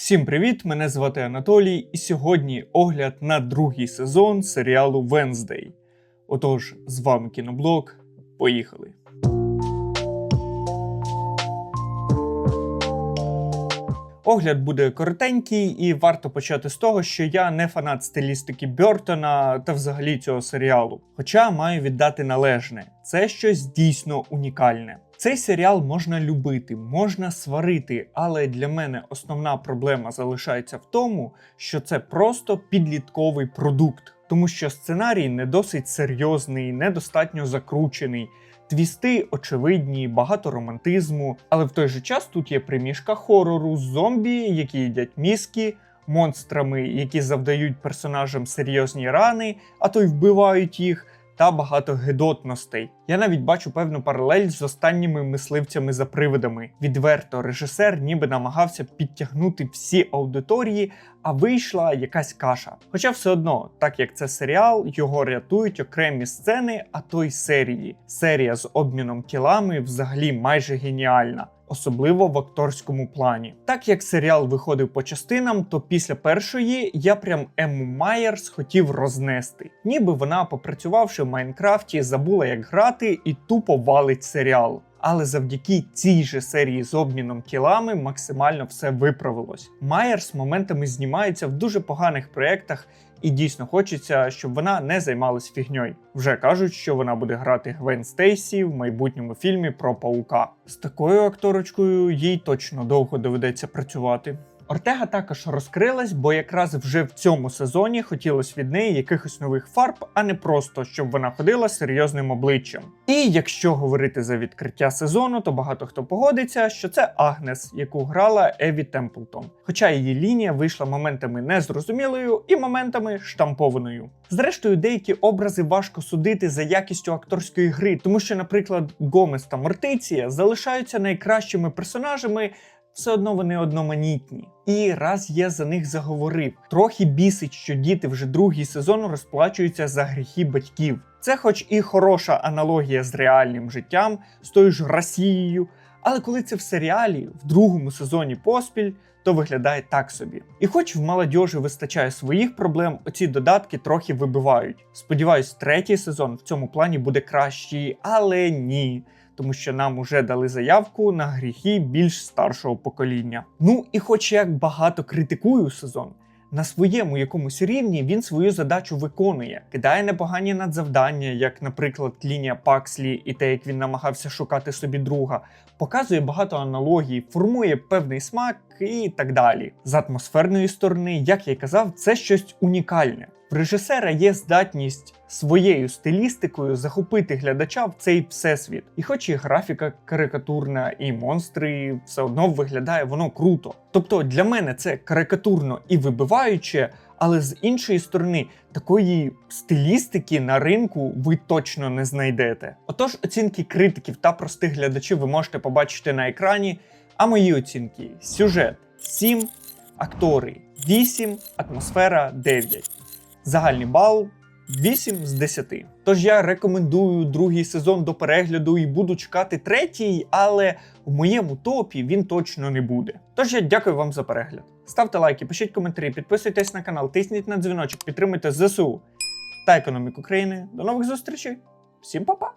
Всім привіт! Мене звати Анатолій, і сьогодні огляд на другий сезон серіалу Венздей. Отож, з вами кіноблог. Поїхали! Огляд буде коротенький, і варто почати з того, що я не фанат стилістики Бертона та взагалі цього серіалу. Хоча маю віддати належне, це щось дійсно унікальне. Цей серіал можна любити, можна сварити, але для мене основна проблема залишається в тому, що це просто підлітковий продукт, тому що сценарій не досить серйозний, недостатньо закручений. Твісти очевидні, багато романтизму, але в той же час тут є примішка хорору, зомбі, які їдять мізки, монстрами, які завдають персонажам серйозні рани, а то й вбивають їх, та багато гидотностей. Я навіть бачу певну паралель з останніми мисливцями за привидами. Відверто, режисер ніби намагався підтягнути всі аудиторії, а вийшла якась каша. Хоча все одно, так як це серіал, його рятують окремі сцени, а то й серії. Серія з обміном тілами взагалі майже геніальна. Особливо в акторському плані. Так як серіал виходив по частинам, то після першої я прям Емму Майерс хотів рознести. Ніби вона, попрацювавши в Майнкрафті, забула як грати і тупо валить серіал. Але завдяки цій же серії з обміном тілами максимально все виправилось. Майерс моментами знімається в дуже поганих проєктах, і дійсно хочеться, щоб вона не займалась фігньою. Вже кажуть, що вона буде грати Гвен Стейсі в майбутньому фільмі про паука. З такою акторочкою їй точно довго доведеться працювати. Ортега також розкрилась, бо якраз вже в цьому сезоні хотілося від неї якихось нових фарб, а не просто щоб вона ходила серйозним обличчям. І якщо говорити за відкриття сезону, то багато хто погодиться, що це Агнес, яку грала Еві Темплтон. Хоча її лінія вийшла моментами незрозумілою і моментами штампованою. Зрештою, деякі образи важко судити за якістю акторської гри, тому що, наприклад, Гомес та Мортиція залишаються найкращими персонажами все одно вони одноманітні. І раз я за них заговорив, трохи бісить, що діти вже другий сезон розплачуються за гріхи батьків. Це, хоч і хороша аналогія з реальним життям, з тою ж Росією, але коли це в серіалі в другому сезоні поспіль, то виглядає так собі. І хоч в молодіжі вистачає своїх проблем, оці додатки трохи вибивають. Сподіваюсь, третій сезон в цьому плані буде кращий, але ні тому що нам уже дали заявку на гріхи більш старшого покоління. Ну і хоч як багато критикую сезон. На своєму якомусь рівні він свою задачу виконує, кидає непогані надзавдання, як, наприклад, лінія Пакслі і те, як він намагався шукати собі друга, показує багато аналогій, формує певний смак і так далі. З атмосферної сторони, як я й казав, це щось унікальне. В режисера є здатність своєю стилістикою захопити глядача в цей всесвіт. І хоч і графіка карикатурна, і монстри все одно виглядає воно круто. Тобто для мене це карикатурно і вибиваюче, але з іншої сторони, такої стилістики на ринку ви точно не знайдете. Отож, оцінки критиків та простих глядачів ви можете побачити на екрані. А мої оцінки: сюжет 7, актори 8, атмосфера 9. Загальний бал 8 з 10. Тож я рекомендую другий сезон до перегляду і буду чекати третій, але в моєму топі він точно не буде. Тож я дякую вам за перегляд. Ставте лайки, пишіть коментарі, підписуйтесь на канал, тисніть на дзвіночок, підтримуйте ЗСУ та економіку країни. До нових зустрічей. Всім па-па!